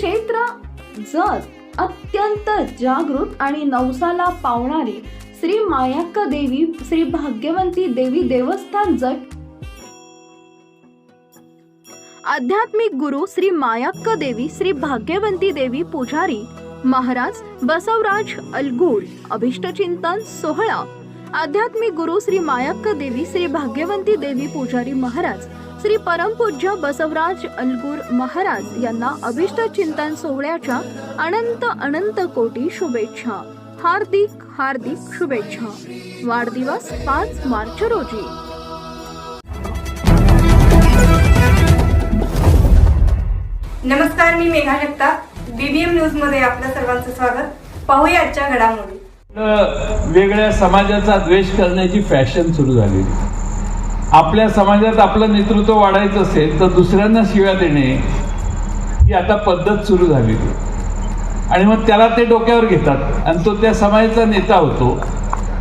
क्षेत्र जत अत्यंत जागृत आणि नवसाला पावणारी श्री मायाक्का देवी श्री भाग्यवंती देवी देवस्थान जट आध्यात्मिक गुरु श्री मायाक्का देवी श्री भाग्यवंती देवी पुजारी महाराज बसवराज अलगूळ अभिष्टचिंतन सोहळा आध्यात्मिक गुरु श्री मायाक्का देवी श्री भाग्यवंती देवी पुजारी महाराज श्री परमपूज्य बसवराज अलगूर महाराज यांना अभिष्ट चिंतन सोहळ्याच्या अनंत अनंत कोटी शुभेच्छा. हार्दिक हार्दिक शुभेच्छा. वाढदिवस पाच मार्च रोजी. नमस्कार मी मेघा जगताप. बीबीएम न्यूजमध्ये आपल्या सर्वांचं स्वागत. पाहूया आजच्या घडामोडी. वेगळ्या समाजाचा द्वेष करण्याची फॅशन सुरू झालेली आपल्या समाजात आपलं नेतृत्व वाढायचं असेल तर दुसऱ्यांना शिव्या देणे ही आता पद्धत सुरू झाली. आणि मग त्याला ते डोक्यावर घेतात. आणि तो त्या समाजाचा नेता होतो.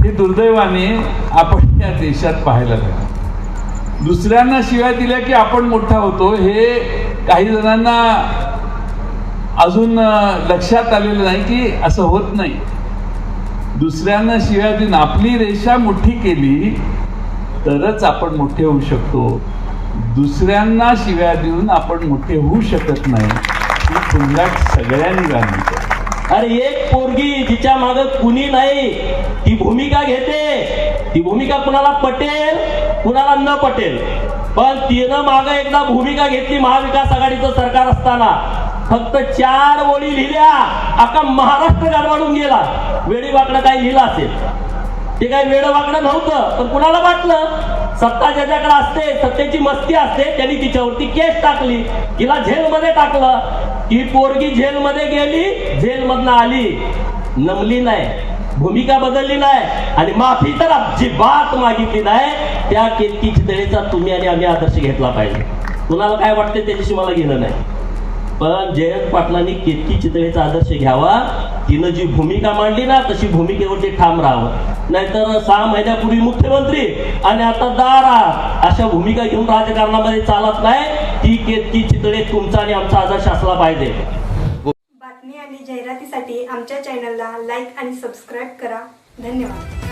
हे दुर्दैवाने आपण या देशात पाहायला लागलो दुसऱ्यांना शिव्या दिल्या की आपण मोठा होतो हे काही जणांना अजून लक्षात आलेलं नाही की असं होत नाही. दुसऱ्यांना शिव्या देऊन आपली रेषा मोठी केली तरच आपण मोठे होऊ शकतो. दुसऱ्यांना शिव्या देऊन आपण मोठे होऊ शकत नाही. ही पुंगाट सगळ्यांनी घालली अरे एक पोरगी जिच्या माग कुणी नाही ती भूमिका घेते. ती भूमिका कुणाला पटेल कुणाला न पटेल. पण तिनं माग एकदा भूमिका घेतली महाविकास आघाडीचं सरकार असताना. फक्त चार ओळी लिहिल्या अख्खा महाराष्ट्र गाडवाडून गेला. वेळी वाकडं काही लिहिलं असेल. ते काही वेळ वागणं नव्हतं पण कुणाला वाटलं? सत्ता ज्याच्याकडे असते सत्तेची मस्ती असते त्यांनी तिच्यावरती केस टाकली. तिला जेलमध्ये टाकलं. ती पोरगी जेलमध्ये गेली जेलमधनं आली. नमली नाही भूमिका बदलली नाही आणि माफी तर अजिबात मागितली नाही. त्या केतकी चितळेचा तुम्ही आणि आम्ही आदर्श घेतला पाहिजे. कुणाला काय वाटते त्याच्याशी मला घेणं नाही. पण जयंत पाटलांनी केतकी चितळेचा आदर्श घ्यावा? तिनं जी भूमिका मांडली ना तशी भूमिकेवरती ठाम राहावं. नाहीतर सहा महिन्यापूर्वी मुख्यमंत्री आणि आता दारा अशा भूमिका घेऊन राजकारणामध्ये चालत नाही. ती केतकी चितळे तुमचा आणि आमचा आदर्श असला पाहिजे. बातमी आणि जाहिरातीसाठी आमच्या चॅनलला लाईक आणि सबस्क्राईब करा. धन्यवाद.